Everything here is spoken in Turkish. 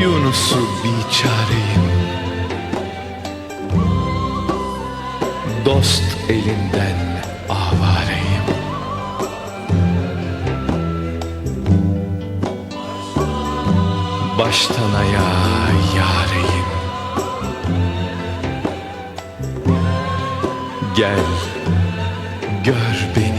Yunus'u biçareyim. Dost elinden avareyim. Baştan ayağa yareyim. Gel gör beni.